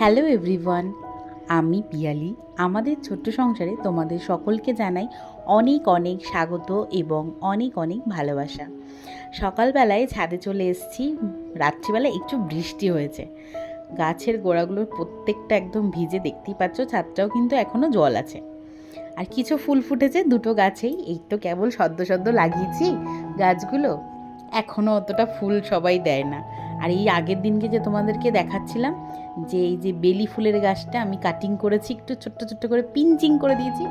Hello everyone, আমি পিয়ালি। আমাদের ছোট্ট সংসারে তোমাদের সকলকে জানাই অনেক অনেক স্বাগত এবং অনেক অনেক ভালোবাসা। সকালবেলায় ছাদে চলে এসেছি রাত্রিবেলা একটু বৃষ্টি হয়েছে। গাছের গোড়াগুলোর প্রত্যেকটা একদম ভিজে দেখতেই পাচ্ছ, ছাদটাও কিন্তু এখনও জল আছে। আর কিছু ফুল ফুটেছে দুটো গাছেই, এই তো কেবল সদ্য সদ্য লাগিয়েছি গাছগুলো। এখনও অতটা ফুল সবাই দেয় না। আর এই আগের দিনকে যে তোমাদেরকে দেখাচ্ছিলাম, যে এই যে বেলি ফুলের গাছটা আমি কাটিং করেছি, একটু ছোট্ট ছোট্ট করে পিঞ্চিং করে দিয়েছি,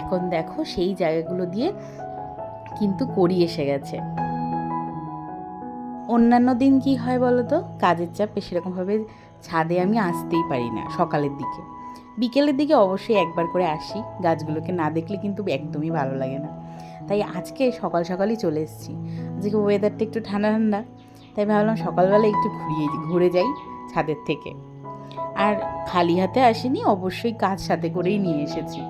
এখন দেখো সেই জায়গাগুলো দিয়ে কিন্তু করি এসে গেছে। অন্যান্য দিন কি হয় বলো তো কাজের চাপে সেরকমভাবে ছাদে আমি আসতেই পারি না সকালের দিকে। বিকেলের দিকে অবশ্যই একবার করে আসি, গাছগুলোকে না দেখলে কিন্তু একদমই ভালো লাগে না। তাই আজকে সকাল সকালই চলে এসেছি। আজকে ওয়েদারটা একটু ঠান্ডা ঠান্ডা। তাই ভাবলাম সকালবেলা একটু ঘুরিয়ে ঘুরে যাই ছাদের থেকে। আর খালি হাতে আসিনি, অবশ্যই কাজ সাথে করেই নিয়ে এসেছি।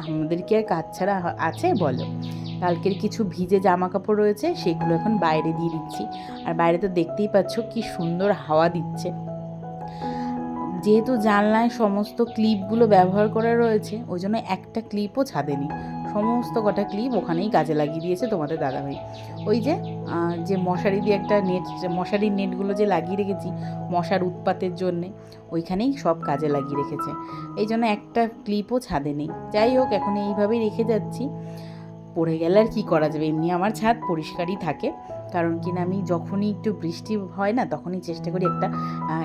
আমাদের কি আর কাজ ছাড়া আছে বলো? কালকের কিছু ভিজে জামা কাপড় রয়েছে, সেগুলো এখন বাইরে দিয়ে দিচ্ছি। আর বাইরে তো দেখতেই পাচ্ছ কি সুন্দর হাওয়া দিচ্ছে। যেহেতু জানলায় সমস্ত ক্লিপগুলো ব্যবহার করা রয়েছে, ওই জন্য একটা ক্লিপও ছাদে নেই সমস্ত কটা ক্লিপ ওখানেই কাজে লাগিয়ে দিয়েছে তোমাদের দাদাভাই। ওই যে যে মশারি দিয়ে একটা নেট মশারির নেটগুলো যে লাগিয়ে রেখেছি মশার উৎপাতের জন্যে, ওইখানেই সব কাজে লাগিয়ে রেখেছে। এই জন্য একটা ক্লিপও ছাদে নেই। যাই হোক, এখন এইভাবেই রেখে যাচ্ছি। পড়ে গেলে আর কী করা যাবে? এমনি আমার ছাদ পরিষ্কারই থাকে। কারণ কি না, আমি যখনই একটু বৃষ্টি হয় না, তখনই চেষ্টা করি একটা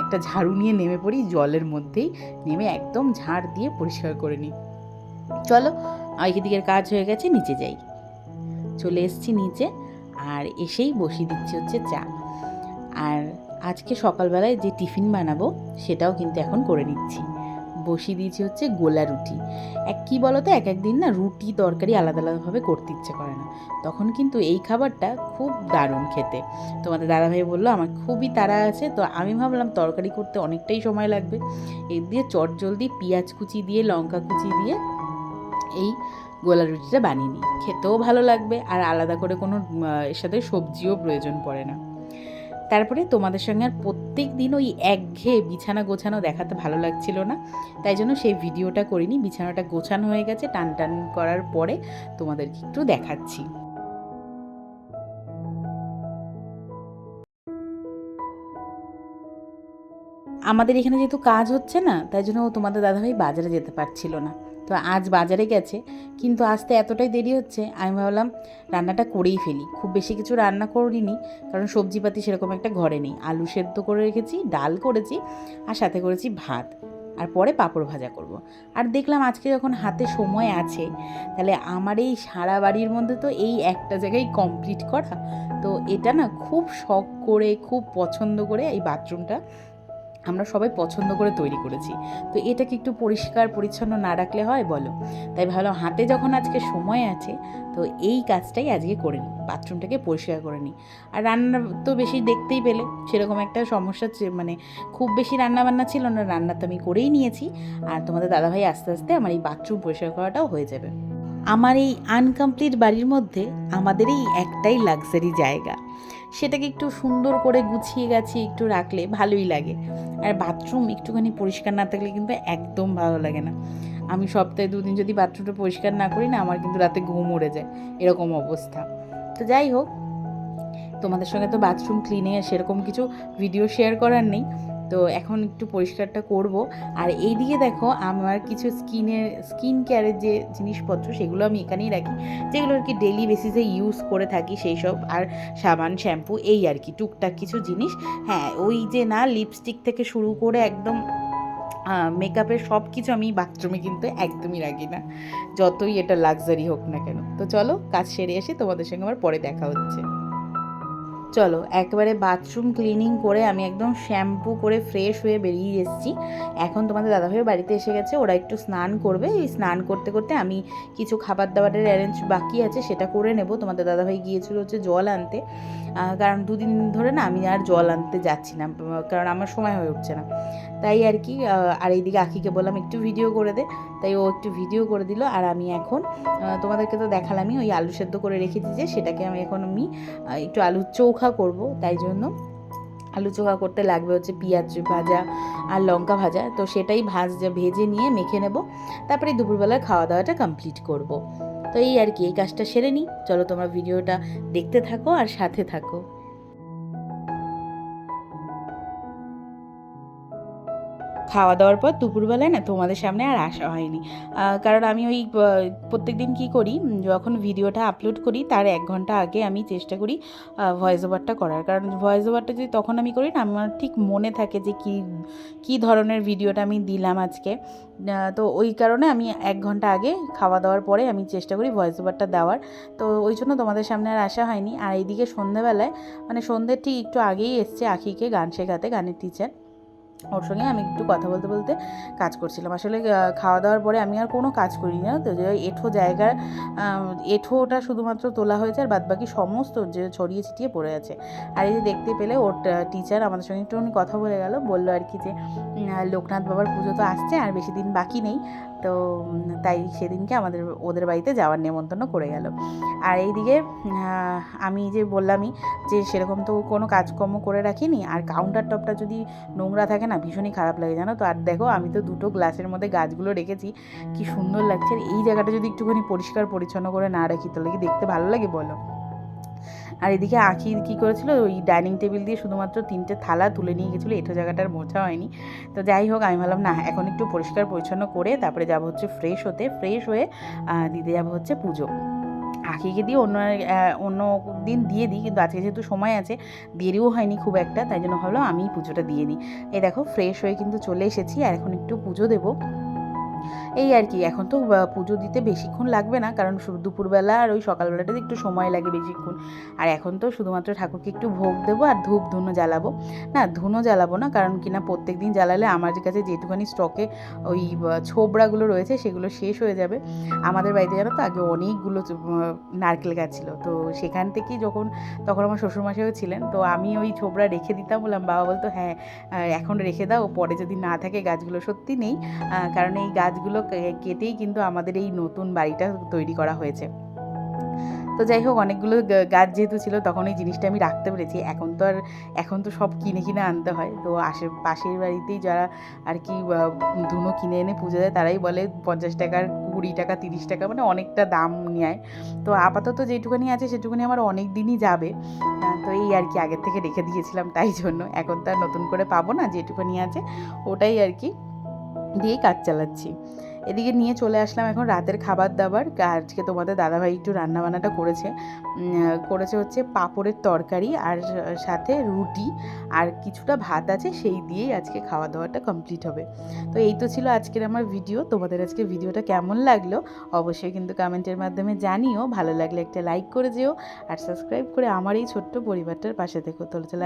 একটা ঝাড়ু নিয়ে নেমে পড়ি, জলের মধ্যেই নেমে একদম ঝাড় দিয়ে পরিষ্কার করে নিই। চলো দিকের কাজ হয়ে গেছে, নিচে যাই। চলে এসেছি নিচে আর এসেই বসিয়ে দিচ্ছি হচ্ছে চা। আর আজকে সকালবেলায় যে টিফিন বানাবো, সেটাও কিন্তু এখন করে নিচ্ছি। বসিয়ে দিয়েছি হচ্ছে গোলা রুটি। এক কী বলো তো এক একদিন না রুটি তরকারি আলাদা আলাদাভাবে করতে ইচ্ছে করে না। তখন কিন্তু এই খাবারটা খুব দারুণ খেতে। তোমাদের দাদাভাই বলল, আমার খুবই তাড়া আছে। তো আমি ভাবলাম তরকারি করতে অনেকটাই সময় লাগবে। এর দিয়ে চট জলদি পেঁয়াজ কুচি দিয়ে, লঙ্কা কুচি দিয়ে এই গোলা রুটিটা বানিয়ে নিই। খেতেও ভালো লাগবে আর আলাদা করে কোনো এর সাথে সবজিও প্রয়োজন পড়ে না। তারপরে তোমাদের সঙ্গে আর প্রত্যেক দিন ওই একঘেয়ে বিছানা গোছানো দেখাতে ভালো লাগছিল না। তাই জন্য সেই ভিডিওটা করিনি, বিছানাটা গোছানো হয়ে গেছে, টান টান করার পরে তোমাদেরকে একটু দেখাচ্ছি। আমাদের এখানে যেহেতু কাজ হচ্ছে না, তাই জন্য তোমাদের দাদাভাই বাজারে যেতে পারছিল না। তো আজ বাজারে গেছে, কিন্তু আসতে এতটাই দেরি হচ্ছে, আমি ভাবলাম রান্নাটা করেই ফেলি। খুব বেশি কিছু রান্না করিনি, কারণ সবজিপাতি সেরকম একটা ঘরে নেই। আলু সেদ্ধ করে রেখেছি, ডাল করেছি, আর সাথে করেছি ভাত। আর পরে পাঁপড় ভাজা করব। আর দেখলাম আজকে যখন হাতে সময় আছে, তাহলে আমার এই সারা বাড়ির মধ্যে তো এই একটা জায়গায় কমপ্লিট করা। তো এটা না খুব শখ করে, খুব পছন্দ করে এই বাথরুমটা আমরা সবাই পছন্দ করে তৈরি করেছি। তো এটাকে একটু পরিষ্কার, পরিচ্ছন্ন না রাখলে হয় বলো? তাই ভালো হাতে যখন আজকে সময় আছে, তো এই কাজটাই আজকে করে নিই, বাথরুমটাকে পরিষ্কার করে নিই। আর রান্না তো বেশি দেখতেই পেলে, সেরকম একটা সমস্যা মানে খুব বেশি রান্না বান্না ছিল না, রান্না তো আমি করেই নিয়েছি। আর তোমাদের দাদাভাই আস্তে আস্তে আমার এই বাথরুম পরিষ্কার করাটাও হয়ে যাবে। আমার এই আনকমপ্লিট বাড়ির মধ্যে আমাদের এই একটাই লাক্সারি জায়গা। সেটাকে একটু সুন্দর করে গুছিয়ে গেছি একটু রাখলে ভালোই লাগে। আর বাথরুম একটুখানি পরিষ্কার না থাকলে কিন্তু একদম ভালো লাগে না। আমি সপ্তাহে দুদিন যদি বাথরুমটা পরিষ্কার না করি না, আমার কিন্তু রাতে ঘুম উড়ে যায়। এরকম অবস্থা। তো যাই হোক, তোমাদের সঙ্গে তো বাথরুম ক্লিনিংয়ের সেরকম কিছু ভিডিও শেয়ার করার নেই। তো এখন একটু পরিষ্কারটা করব। আর এইদিকে দেখো, আমার কিছু স্কিনের, স্কিন কেয়ারের যে জিনিসপত্র, সেগুলো আমি এখানেই রাখি। যেগুলো আর কি ডেলি বেসিসে ইউজ করে থাকি সেই সব আর সাবান শ্যাম্পু এই আর কি, টুকটাক কিছু জিনিস। হ্যাঁ ওই যে না লিপস্টিক থেকে শুরু করে একদম মেকআপের সব কিছু আমি বাথরুমে কিন্তু একদমই রাখি না। যতই এটা লাক্সারি হোক না কেন। তো চলো, কাজ সেরে এসে তোমাদের সঙ্গে আমার পরে দেখা হচ্ছে। চলো, একবারে বাথরুম ক্লিনিং করে আমি একদম শ্যাম্পু করে ফ্রেশ হয়ে বেরিয়ে এসেছি। এখন তোমাদের দাদাভাই বাড়িতে এসে গেছে, ওরা একটু স্নান করবে। এই স্নান করতে করতে আমি কিছু খাবার দাবারের অ্যারেঞ্জ বাকি আছে, সেটা করে নেব। তোমাদের দাদাভাই গিয়েছিল হচ্ছে জল আনতে। কারণ দুদিন ধরে না আমি আর জল আনতে যাচ্ছি না, কারণ আমার সময় হয়ে উঠছে না। তাই আর কি আর এইদিকে আখিকে বললাম একটু ভিডিও করে দে। তাই ও একটু ভিডিও করে দিল, আর আমি এখন তোমাদেরকে তো দেখালামই, ওই আলু সেদ্ধ করে রেখেছি যে, সেটাকে আমি এখন আমি একটু আলুর চৌখা করব, তাই জন্য। আলু চোখা করতে লাগবে হচ্ছে পেঁয়াজ ভাজা আর লঙ্কা ভাজা, তো সেটাই ভাজ, ভেজে নিয়ে মেখে নেব। তারপরে দুপুরবেলার খাওয়া দাওয়াটা কমপ্লিট করব। তো এই আর কি, এই কাজটা সেরে নিই। চলো তোমরা ভিডিওটা দেখতে থাকো আর সাথে থাকো। খাওয়া দাওয়ার পর দুপুরবেলায় না তোমাদের সামনে আর আসা হয়নি। কারণ আমি ওই প্রত্যেক দিন কী করি যখন ভিডিওটা আপলোড করি, তার এক ঘণ্টা আগে আমি চেষ্টা করি ভয়েস ওভারটা করার। কারণ ভয়েস ওভারটা যদি তখন আমি করি না, আমার ঠিক মনে থাকে যে কী কী ধরনের ভিডিওটা আমি দিলাম আজকে। তো ওই কারণে আমি এক ঘণ্টা আগে খাওয়া দাওয়ার পরে আমি চেষ্টা করি ভয়েস ওভারটা দেওয়ার। তো ওই জন্য তোমাদের সামনে আর আসা হয়নি। আর এইদিকে সন্ধ্যেবেলায় মানে সন্ধ্যের ঠিক একটু আগেই এসছে আখিকে গান শেখাতে, গানের টিচার ওর সঙ্গে আমি একটু কথা বলতে বলতে কাজ করছিলাম। আসলে খাওয়া দাওয়ার পরে আমি আর কোনো কাজ করি না তো? যে এঠো জায়গার এঠোটা শুধুমাত্র তোলা হয়েছে আর বাদবাকি সমস্ত যে ছড়িয়ে ছিটিয়ে পড়ে আছে। আর এই যে দেখতে পেলে ওর টিচার আমাদের সঙ্গে একটুখানি কথা বলে গেল, বলল আর কি যে লোকনাথ বাবার পুজো তো আসছে আর বেশি দিন বাকি নেই। তো তাই সেদিনকে আমাদের ওদের বাড়িতে যাওয়ার নেমন্তন্ন করে গেল। আর এইদিকে আমি যে বললামই যে সেরকম তো কোনো কাজকর্ম করে রাখিনি, আর কাউন্টার টপটা যদি নোংরা থাকে না, ভীষণই খারাপ লাগে জানো তো। আর দেখো, আমি তো দুটো গ্লাসের মধ্যে গাছগুলো রেখেছি, কি সুন্দর লাগছে। এই জায়গাটা যদি একটুখানি পরিষ্কার পরিচ্ছন্ন করে না রাখি, তাহলে কি দেখতে ভালো লাগে বলো? আর এদিকে আখি কী করেছিল? ওই ডাইনিং টেবিল দিয়ে শুধুমাত্র তিনটে থালা তুলে নিয়ে গেছিল এটো জায়গাটার মোছা হয়নি। তো যাই হোক, আমি ভাবলাম, না, এখন একটু পরিষ্কার পরিচ্ছন্ন করে তারপরে যাব হচ্ছে ফ্রেশ হতে। ফ্রেশ হয়ে দিতে যাব হচ্ছে পুজো। আখিকে দিয়ে অন্য অন্য দিন দিয়ে দিই, কিন্তু আজকে যেহেতু সময় আছে, দেরিও হয়নি খুব একটা, তাই জন্য ভাবলাম আমিই পুজোটা দিয়ে নিই। এই দেখো ফ্রেশ হয়ে কিন্তু চলে এসেছি, আর এখন একটু পুজো দেবো। এই আর কি, এখন তো পুজো দিতে বেশিক্ষণ লাগবে না, কারণ দুপুরবেলা আর ওই সকালবেলাটাতে একটু সময় লাগে বেশিক্ষণ। আর এখন তো শুধুমাত্র ঠাকুরকে একটু ভোগ দেবো আর ধূপ ধুনো জ্বালাবো। না, ধুনো জ্বালাবো না, কারণ কিনা প্রত্যেক দিন জ্বালালে আমার কাছে যেটুখানি স্টকে ওই ছোবড়াগুলো রয়েছে, সেগুলো শেষ হয়ে যাবে। আমাদের বাড়িতে জানো তো, আগে অনেকগুলো নারকেল গাছ ছিল। তো সেখান থেকেই যখন, তখন আমার শ্বশুরমশাইও ছিলেন, তো আমি ওই ছোবড়া রেখে দিতাম, বললাম, বাবা, বলতো হ্যাঁ এখন রেখে দাও, পরে যদি না থাকে গাছগুলো সত্যি নেই। কারণ এই গাছগুলো কেটেই কিন্তু আমাদের এই নতুন বাড়িটা তৈরি করা হয়েছে। তো যাই হোক, অনেকগুলো গাছ যেহেতু ছিল, তখন এই জিনিসটা আমি রাখতে পেরেছি। এখন তো আর, এখন তো সব কিনে কিনে আনতে হয়। তো আশে পাশের বাড়িতেই যারা আর কি ধুনো কিনে এনে পুজো দেয়, তারাই বলে পঞ্চাশ টাকার কুড়ি টাকা, তিরিশ টাকা মানে অনেকটা দাম নেয়। তো আপাতত যেটুকুনি আছে, সেটুকুনি আমার অনেক দিনই যাবে। তো এই আর কি আগের থেকে রেখে দিয়েছিলাম তাই জন্য। এখন তো আর নতুন করে পাবো না, যেটুকুনি আছে, ওটাই আর কি দিয়েই কাজ চালাচ্ছি। এদিকে নিয়ে চলে আসলাম এখন রাতের খাবার দাবার। আজকে তোমাদের দাদাভাই একটু রান্নাবান্নাটা করেছে। করেছে হচ্ছে পাঁপড়ের তরকারি আর সাথে রুটি আর কিছুটা ভাত আছে, সেই দিয়েই আজকে খাওয়া দাওয়াটা কমপ্লিট হবে। তো এই তো ছিল আজকের আমার ভিডিও। তোমাদের আজকে ভিডিওটা কেমন লাগল অবশ্যই কিন্তু কমেন্টের মাধ্যমে জানিও। ভালো লাগলে একটা লাইক করে যেও আর সাবস্ক্রাইব করে আমার এই ছোট্ট পরিবারটার পাশে থেকো। তো চলে